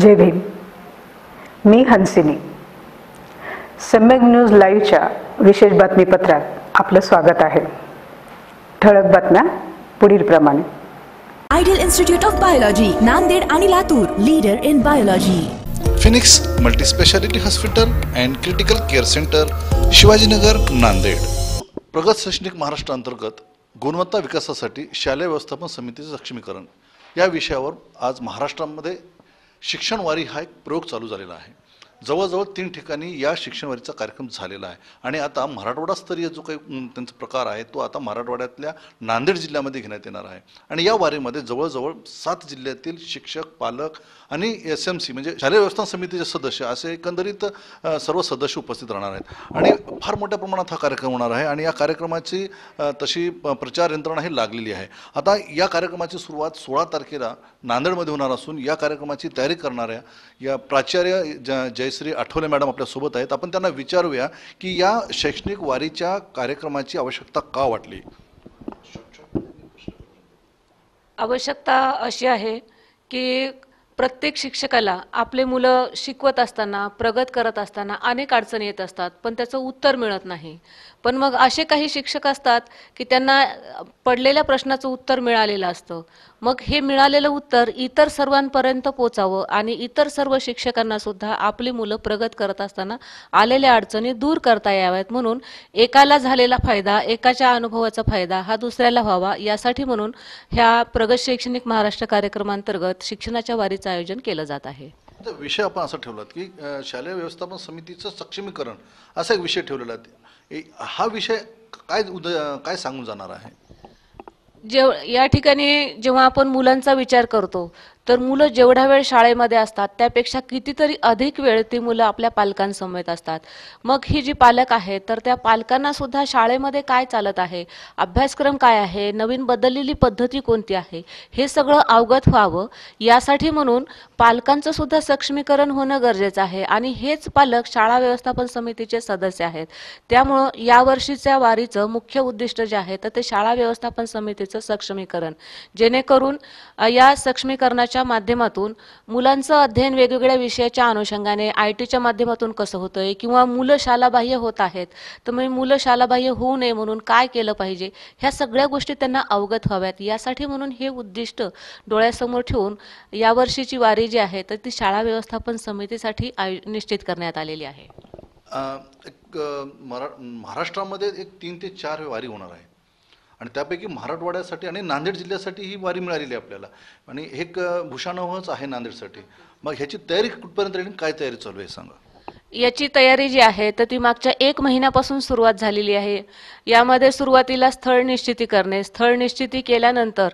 जय भीम. मी हंसिनी. सम्यक न्यूज लाईव्हच्या विशेष बातमीपत्रात आपलं स्वागत आहे. ठळक बातम्या पुढील प्रमाणे. Ideal institute of biology Nanded आणि Latur leader in biology. Phoenix multispeciality hospital and critical care centre Shivajinagar Nanded. प्रगत शैक्षणिक महाराष्ट्र अंतर्गत गुणवत्ता विकासासाठी शालेय व्यवस्थापन समितीचे सक्षमीकरण. या विषयावर आज महाराष्ट्रामध्ये शिक्षणवारी हा एक प्रयोग चालू झालेला आहे. जवळजवळ तीन ठिकाणी या शिक्षणवारीचा कार्यक्रम झालेला आहे. आणि आता मराठवाडास्तरीय जो काही त्यांचा प्रकार आहे तो आता मराठवाड्यातल्या नांदेड जिल्ह्यामध्ये घेण्यात येणार आहे. आणि या वारीमध्ये जवळजवळ सात जिल्ह्यातील शिक्षक पालक आणि एस एम सी म्हणजे शालेय व्यवस्थापन समितीचे सदस्य असे एकंदरीत सर्व सदस्य उपस्थित राहणार आहेत. आणि फार मोठ्या प्रमाणात हा कार्यक्रम होणार आहे आणि या कार्यक्रमाची तशी प- प्रचार यंत्रणा ही लागलेली आहे. आता या कार्यक्रमाची सुरुवात सोळा तारखेला नांदेडमध्ये होणार असून या कार्यक्रमाची तयारी करणाऱ्या या प्राचार्य ज जयश्री आठवले मॅडम आपल्यासोबत आहेत. आपण त्यांना विचारूया की या शैक्षणिक वारीच्या कार्यक्रमाची आवश्यकता का वाटली? आवश्यकता अशी आहे की प्रत्येक शिक्षकाला आपले मुलं शिकवत असताना प्रगत करत असताना अनेक अडचणी येत असतात पण त्याचं उत्तर मिळत नाही. पण मग असे काही शिक्षक असतात की त्यांना पडलेल्या प्रश्नाचं उत्तर मिळालेलं असतं. मग हे मिळालेलं उत्तर इतर सर्वांपर्यंत पोचावं आणि इतर सर्व शिक्षकांना सुद्धा आपली मुलं प्रगत करत असताना आलेल्या अडचणी दूर करता याव्यात म्हणून एकाला झालेला फायदा एकाच्या अनुभवाचा फायदा हा दुसऱ्याला व्हावा यासाठी म्हणून ह्या प्रगत शैक्षणिक महाराष्ट्र कार्यक्रमांतर्गत शिक्षणाच्या वारीचं आयोजन केलं जात आहे. विषय आपण असा ठेवलात की शालेय व्यवस्थापन समितीचं सक्षमीकरण असा एक विषय ठेवलेला आहे. हा विषय काय उद काय सांगून जाणार आहे? जेव या ठिकाणी जेव्हा आपण मुलांचा विचार करतो तर मुलं जेवढा वेळ शाळेमध्ये असतात त्यापेक्षा कितीतरी अधिक वेळ ती मुलं आपल्या पालकांसमवेत असतात. मग ही जी पालक आहेत तर त्या पालकांना सुद्धा शाळेमध्ये काय चालत आहे? अभ्यासक्रम काय आहे? नवीन बदललेली पद्धती कोणती आहे? हे सगळं अवगत व्हावं. यासाठी म्हणून पालकांचं सुद्धा सक्षमीकरण होणं गरजेचं आहे आणि हेच पालक शाळा व्यवस्थापन समितीचे सदस्य आहेत. त्यामुळं यावर्षीच्या वारीचं मुख्य उद्दिष्ट जे आहे तर ते शाळा व्यवस्थापन समितीचं सक्षमीकरण. जेणेकरून या सक्षमीकरणाच्या माध्यमातून मुलांचं अध्ययन वेगवेगळ्या विषयाच्या अनुषंगाने आय टीच्या माध्यमातून कसं होतंय किंवा मुलं शालाबाह्य होत आहेत तर मग मुलं शालाबाह्य होऊ नये म्हणून काय केलं पाहिजे ह्या सगळ्या गोष्टी त्यांना अवगत व्हाव्यात. यासाठी म्हणून हे उद्दिष्ट डोळ्यासमोर ठेवून यावर्षीची वारी जी आहे तर ती शाळा व्यवस्थापन समितीसाठी आय निश्चित करण्यात आलेली आहे. महाराष्ट्रामध्ये एक तीन ते चार वारी होणार आहे. आणि त्यापैकी मराठवाड्यासाठी आणि नांदेड जिल्ह्यासाठी ही वारी मिळालेली आहे आपल्याला. आणि हे एक अ, आहे नांदेडसाठी. मग ह्याची तयारी कुठपर्यंत येईल आणि काय तयारी चालू आहे सांगा. याची तयारी जी आहे तर ती मागच्या एक महिन्यापासून सुरुवात झालेली आहे. यामध्ये सुरुवातीला स्थळ निश्चिती करणे. स्थळ निश्चिती केल्यानंतर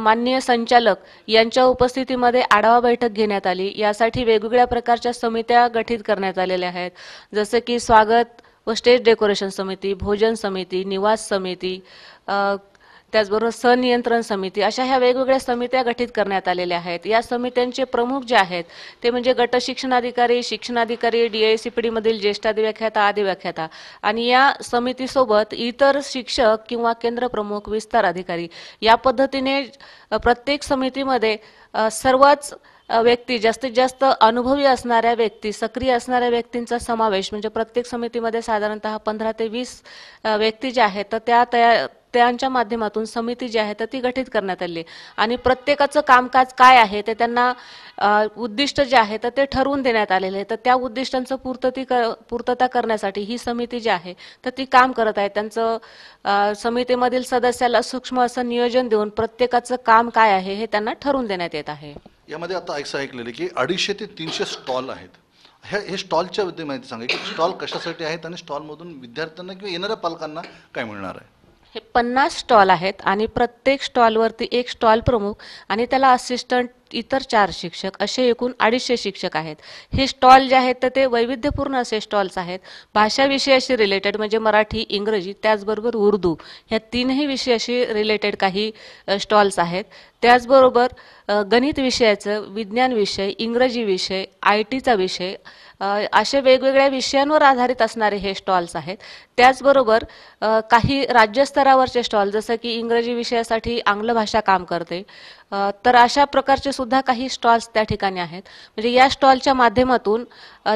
माननीय संचालक यांच्या उपस्थितीमध्ये आढावा बैठक घेण्यात आली. यासाठी वेगवेगळ्या प्रकारच्या समित्या गठीत करण्यात आलेल्या आहेत. जसे की स्वागत व स्टेज डेकोरेशन समिती भोजन समिती निवास समिती त्याचबरोबर सनियंत्रण समिती अशा ह्या वेगवेगळ्या समित्या गठीत करण्यात आलेल्या आहेत. या समित्यांचे प्रमुख जे आहेत ते म्हणजे गट शिक्षणाधिकारी शिक्षणाधिकारी डी आय सी पी डीमधील ज्येष्ठ अधिव्याख्याता अधिव्याख्याता आणि या समितीसोबत इतर शिक्षक किंवा केंद्र प्रमुख विस्तार अधिकारी या पद्धतीने प्रत्येक समितीमध्ये सर्वच व्यक्ती जास्तीत जास्त अनुभवी असणाऱ्या व्यक्ती सक्रिय असणाऱ्या व्यक्तींचा समावेश म्हणजे प्रत्येक समितीमध्ये साधारणतः पंधरा ते वीस व्यक्ती ज्या आहेत तर त्या तया त्यांच्या माध्यमातून समिती जी आहे तर ती गठीत करण्यात आली. आणि प्रत्येकाचं कामकाज काय आहे ते त्यांना उद्दिष्ट जे आहे तर ते ठरवून देण्यात आलेले आहे तर त्या उद्दिष्टांचं पूर्तती कर पूर्तता करण्यासाठी ही समिती जी आहे तर ती काम करत आहे. त्यांचं समितीमधील सदस्याला सूक्ष्म असं नियोजन देऊन प्रत्येकाचं काम काय आहे हे त्यांना ठरवून देण्यात येत आहे. यामध्ये आता असं ऐकलेलं की अडीचशे ते तीनशे स्टॉल आहेत. ह्या हे स्टॉलच्या बद्दल माहिती सांगा की स्टॉल कशासाठी आहेत आणि स्टॉलमधून विद्यार्थ्यांना किंवा येणाऱ्या पालकांना काय मिळणार आहे? हे पन्नास स्टॉल आहेत आणि प्रत्येक स्टॉलवरती एक स्टॉल प्रमुख आणि त्याला असिस्टंट इतर चार शिक्षक असे एकूण अडीचशे शिक्षक आहेत. हे स्टॉल जे आहेत तर ते वैविध्यपूर्ण असे स्टॉल्स आहेत. भाषा विषयाशी रिलेटेड म्हणजे मराठी इंग्रजी त्याचबरोबर उर्दू ह्या तीनही विषयाशी रिलेटेड काही स्टॉल्स आहेत. त्याचबरोबर गणित विषयाचं विज्ञान विषय इंग्रजी विषय आय टीचा विषय असे वेगवेगळ्या विषयांवर आधारित असणारे हे स्टॉल्स आहेत. त्याचबरोबर काही राज्यस्तरावरचे स्टॉल जसं की इंग्रजी विषयासाठी आंग्ल भाषा काम करते तर अशा प्रकारचे सुद्धा काही स्टॉल्स त्या ठिकाणी आहेत. म्हणजे या स्टॉलच्या माध्यमातून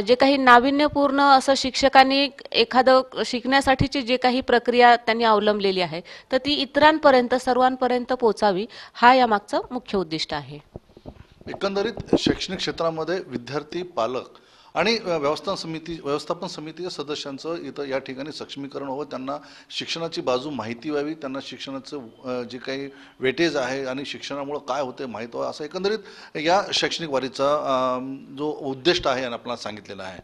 जे काही नाविन्यपूर्ण असं शिक्षकांनी एखादं शिकण्यासाठीची जे काही प्रक्रिया त्यांनी अवलंबलेली आहे तर ती इतरांपर्यंत सर्वांपर्यंत पोचावी हा या यामागचं मुख्य उद्दिष्ट आहे. एकंदरीत शैक्षणिक क्षेत्रामध्ये विद्यार्थी पालक आणि व्यवस्थापन समिती व्यवस्थापन समितीच्या सदस्यांचं इथं या ठिकाणी सक्षमीकरण व्हावं त्यांना शिक्षणाची बाजू माहिती व्हावी त्यांना शिक्षणाचं जे काही वेटेज आहे आणि शिक्षणामुळं काय होते माहीत व्हावं असं एकंदरीत या शैक्षणिक वारीचा जो उद्दिष्ट आहे आणि आपल्याला सांगितलेला आहे.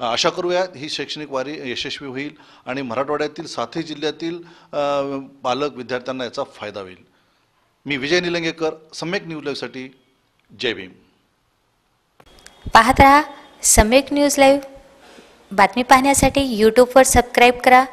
आशा करूया ही शैक्षणिक वारी यशस्वी होईल आणि मराठवाड्यातील सातही जिल्ह्यातील पालक विद्यार्थ्यांना याचा फायदा होईल. मी विजय निलंगेकर सम्यक न्यूज लाईव्हसाठी जय भीम. पाहत रहा सम्यक न्यूज लाईव्ह. बातमी पाहण्यासाठी यूट्यूबवर सबस्क्राईब करा.